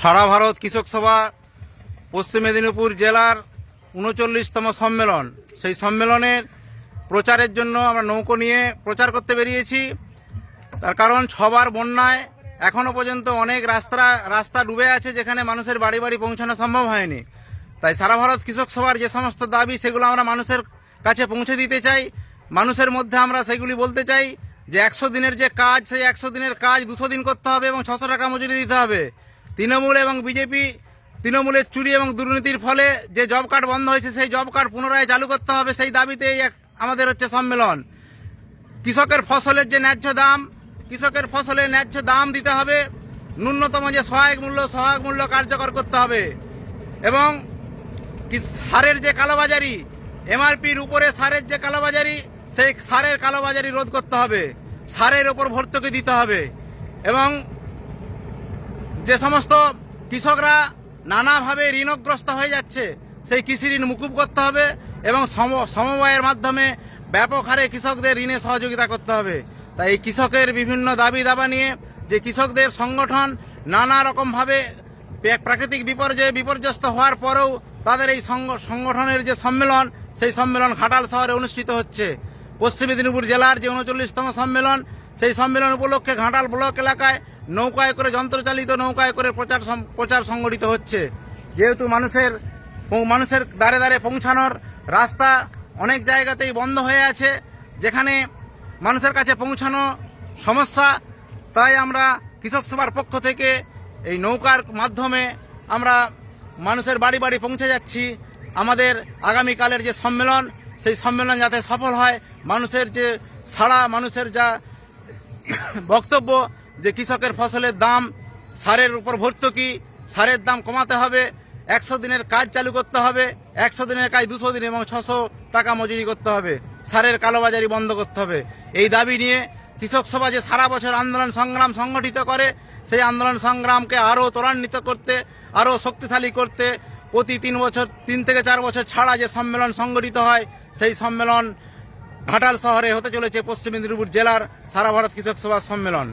সারা ভারত কৃষক সভা, পশ্চিম মেদিনীপুর জেলার উনচল্লিশতম সম্মেলন। সেই সম্মেলনের প্রচারের জন্য আমরা নৌকো নিয়ে প্রচার করতে বেরিয়েছি। তার কারণ ছবার বন্যায় এখনও পর্যন্ত অনেক রাস্তা রাস্তা ডুবে আছে যেখানে মানুষের বাড়ি বাড়ি পৌঁছানো সম্ভব হয়নি। তাই সারা ভারত কৃষক সভার যে সমস্ত দাবি, সেগুলো আমরা মানুষের কাছে পৌঁছে দিতে চাই। মানুষের মধ্যে আমরা সেগুলি বলতে চাই যে একশো দিনের যে কাজ, সেই একশো দিনের কাজ দুশো দিন করতে হবে এবং ছশো টাকা মজুরি দিতে হবে। তৃণমূল এবং বিজেপি, তৃণমূলের চুরি এবং দুর্নীতির ফলে যে জব কার্ড বন্ধ হয়েছে, সেই জব কার্ড পুনরায় চালু করতে হবে, সেই দাবিতেই এক- আমাদের হচ্ছে সম্মেলন। কৃষকের ফসলের যে ন্যায্য দাম, কৃষকের ফসলের ন্যায্য দাম দিতে হবে, ন্যূনতম যে সহায়ক মূল্য সহায়ক মূল্য কার্যকর করতে হবে। এবং সারের যে কালোবাজারি, এমআরপির উপরে সারের যে কালোবাজারি, সেই সারের কালোবাজারি রোধ করতে হবে। সারের ওপর ভর্তুকি দিতে হবে। এবং যে সমস্ত কৃষকরা নানাভাবে ঋণগ্রস্ত হয়ে যাচ্ছে, সেই কৃষি ঋণ মুকুব করতে হবে এবং সম- সমবায়ের মাধ্যমে ব্যাপক হারে কৃষকদের ঋণে সহযোগিতা করতে হবে। তাই এই কৃষকের বিভিন্ন দাবি দাবা নিয়ে যে কৃষকদের সংগঠন নানা রকমভাবে প্রাকৃতিক বিপর্যয়ে বিপর্যস্ত হওয়ার পরেও তাদের এই সংগ- সংগঠনের যে সম্মেলন, সেই সম্মেলন ঘাটাল শহরে অনুষ্ঠিত হচ্ছে। পশ্চিম মেদিনীপুর জেলার যে উনচল্লিশতম সম্মেলন, সেই সম্মেলন উপলক্ষে ঘাটাল ব্লক এলাকায় নৌকায় করে, যন্ত্রচালিত নৌকায় করে প্রচার প্রচার সংগঠিত হচ্ছে। যেহেতু মানুষের মানুষের দ্বারে দ্বারে পৌঁছানোর রাস্তা অনেক জায়গাতেই বন্ধ হয়ে আছে, যেখানে মানুষের কাছে পৌঁছানো সমস্যা, তাই আমরা কৃষক সভার পক্ষ থেকে এই নৌকার মাধ্যমে আমরা মানুষের বাড়ি বাড়ি পৌঁছে যাচ্ছি। আমাদের আগামীকালের যে সম্মেলন, সেই সম্মেলন যাতে সফল হয়, মানুষের যে সাড়া, মানুষের যা বক্তব্য যে কৃষকের ফসলের দাম, সারের উপর ভর্তুকি, সারের দাম কমাতে হবে, একশো দিনের কাজ চালু করতে হবে, একশো দিনের কাজ দুশো দিন এবং ছশো টাকা মজুরি করতে হবে, সারের কালোবাজারি বন্ধ করতে হবে। এই দাবি নিয়ে কৃষক সভা যে সারা বছর আন্দোলন সংগ্রাম সংগঠিত করে, সেই আন্দোলন সংগ্রামকে আরও ত্বরান্বিত করতে, আরও শক্তিশালী করতে প্রতি তিন বছর, তিন থেকে চার বছর ছাড়া যে সম্মেলন সংগঠিত হয়, সেই সম্মেলন ঘাটাল শহরে হতে চলেছে পশ্চিম মেদিনীপুর জেলার সারা ভারত কৃষক সভা সম্মেলন।